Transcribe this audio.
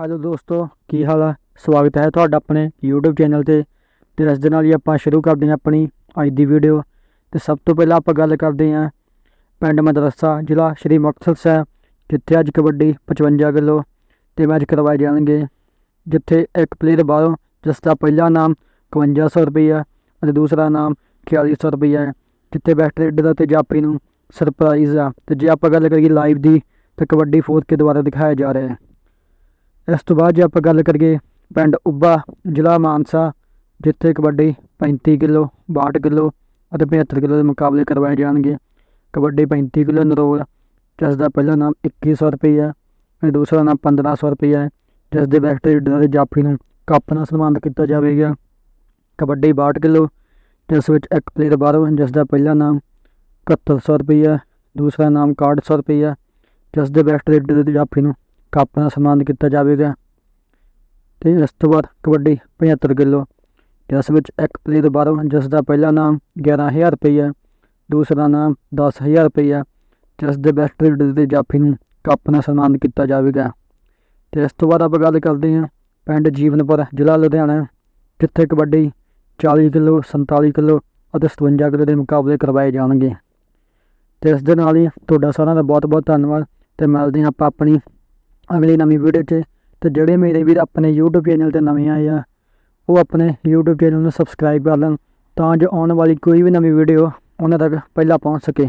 Hello ਦੋਸਤੋ, ਕੀ ਹਾਲ ਆ? ਸਵਾਗਤ ਹੈ ਤੁਹਾਡਾ ਆਪਣੇ YouTube ਚੈਨਲ ਤੇ। ਤੇ ਇਸ ਦੇ ਨਾਲ ਹੀ ਆਪਾਂ ਸ਼ੁਰੂ ਕਰਦੇ ਹਾਂ ਆਪਣੀ ਅੱਜ ਦੀ ਵੀਡੀਓ ਤੇ ਸਭ ਤੋਂ ਪਹਿਲਾਂ ਆਪਾਂ ਗੱਲ ਕਰਦੇ ਹਾਂ ਪਿੰਡ ਮਦਰਸਾ, ਜ਼ਿਲ੍ਹਾ ਸ਼੍ਰੀ ਮੁਕਤਸਰ ਸਾਹਿਬ, ਜਿੱਥੇ ਅੱਜ ਕਬੱਡੀ 55 ਕਿਲੋ ਤੇ ਮੈਚ ਕਰਵਾਏ ਜਾਣਗੇ। ਜਿੱਥੇ ਇੱਕ ਪਲੇਅਰ ਬਾਹਰੋਂ ਜਿਸ ਦਾ ਪਹਿਲਾ ਨਾਮ 5100 ਰੁਪਈਆ ਅਤੇ ਦੂਸਰਾ ਨਾਮ 4600 ਰੁਪਈਆ ਹੈ। ਜਿੱਥੇ ਬੈਸਟ ਰੇਡਰ ਅਤੇ ਜਾਪੀ ਨੂੰ ਸਰਪ੍ਰਾਈਜ਼ ਆ। ਤੇ ਜੇ ਆਪਾਂ ਗੱਲ ਕਰੀਏ ਲਾਈਵ ਦੀ, ਤਾਂ ਕਬੱਡੀ ਫੋਰਥ ਕੇ ਦੁਆਰਾ ਦਿਖਾਇਆ ਜਾ ਰਿਹਾ ਹੈ। ਇਸ ਤੋਂ ਬਾਅਦ ਜੇ ਆਪਾਂ ਗੱਲ ਕਰੀਏ ਪਿੰਡ ਉੱਬਾ ਜ਼ਿਲ੍ਹਾ ਮਾਨਸਾ, ਜਿੱਥੇ ਕਬੱਡੀ 35 ਕਿਲੋ 62 ਕਿਲੋ ਅਤੇ 75 ਕਿਲੋ ਦੇ ਮੁਕਾਬਲੇ ਕਰਵਾਏ ਜਾਣਗੇ। ਕਬੱਡੀ 35 ਕਿਲੋ ਨਰੋਲ, ਜਿਸ ਦਾ ਪਹਿਲਾ ਨਾਮ 2100 ਰੁਪਈਆ ਅਤੇ ਦੂਸਰਾ ਨਾਮ 1500 ਰੁਪਈਆ ਹੈ, ਜਿਸ ਦੇ ਬੈਸਟ ਰੇਡਰ ਦੇ ਜਾਫੀ ਨੂੰ ਕੱਪ ਨਾਲ ਸਨਮਾਨਿਤ ਕੀਤਾ ਜਾਵੇਗਾ। ਕਬੱਡੀ 62 ਕਿਲੋ, ਜਿਸ ਵਿੱਚ ਇੱਕ ਪਲੇਅਰ ਬਾਹਰੋਂ ਜਿਸ ਦਾ ਪਹਿਲਾ ਨਾਮ 7100 ਰੁਪਈਆ ਦੂਸਰਾ ਨਾਮ 6100 ਰੁਪਈਆ ਜਿਸ ਦੇ ਬੈਸਟ ਰੇਡਰ ਦੇ ਜਾਫੀ ਨੂੰ ਕੱਪ ਨਾਲ ਸਨਮਾਨਿਤ ਕੀਤਾ ਜਾਵੇਗਾ। ਤੇ ਇਸ ਤੋਂ ਬਾਅਦ ਕਬੱਡੀ 75 ਕਿਲੋ। ਜਿਸ ਵਿੱਚ ਇੱਕ ਪਲੇਅਰ ਬਾਹਰੋਂ, ਜਿਸ ਦਾ ਪਹਿਲਾ ਨਾਮ 11000 ਰੁਪਈਆ ਦੂਸਰਾ ਨਾਮ 10000 ਰੁਪਈਆ ਜਿਸ ਦੇ ਬੈਸਟ ਰੇਡਰ ਦੇ ਜਾਫੀ ਨੂੰ ਕੱਪ ਨਾਲ ਸਨਮਾਨਿਤ ਕੀਤਾ ਜਾਵੇਗਾ। ਤੇ ਇਸ ਤੋਂ ਬਾਅਦ ਆਪਾਂ ਗੱਲ ਕਰਦੇ ਹਾਂ ਪਿੰਡ ਜੀਵਨਪੁਰ, ਜ਼ਿਲ੍ਹਾ ਲੁਧਿਆਣਾ, ਜਿੱਥੇ ਕਬੱਡੀ 40 ਕਿਲੋ 47 ਕਿਲੋ ਅਤੇ 57 ਕਿਲੋ ਦੇ ਮੁਕਾਬਲੇ ਕਰਵਾਏ ਜਾਣਗੇ। ਤੇ ਇਸ ਦੇ ਨਾਲ ਹੀ ਤੁਹਾਡਾ ਸਾਰਿਆਂ ਦਾ ਬਹੁਤ ਬਹੁਤ ਧੰਨਵਾਦ, ਤੇ ਮਿਲਦੇ ਹਾਂ ਆਪਾਂ ਆਪਣੀ ਅਗਲੀ ਨਵੀਂ ਵੀਡੀਓ 'ਚ ਤੇ ਜਿਹੜੇ ਮੇਰੇ ਵੀਰ ਆਪਣੇ YouTube ਚੈਨਲ ਤੇ ਨਵੇਂ ਆਏ ਆ, ਉਹ ਆਪਣੇ YouTube ਚੈਨਲ ਨੂੰ ਸਬਸਕ੍ਰਾਈਬ ਕਰ ਲੈਣ ਤਾਂ ਜੋ ਆਉਣ ਵਾਲੀ ਕੋਈ ਵੀ ਨਵੀਂ ਵੀਡੀਓ ਉਹਨਾਂ ਤੱਕ ਪਹਿਲਾਂ ਪਹੁੰਚ ਸਕੇ।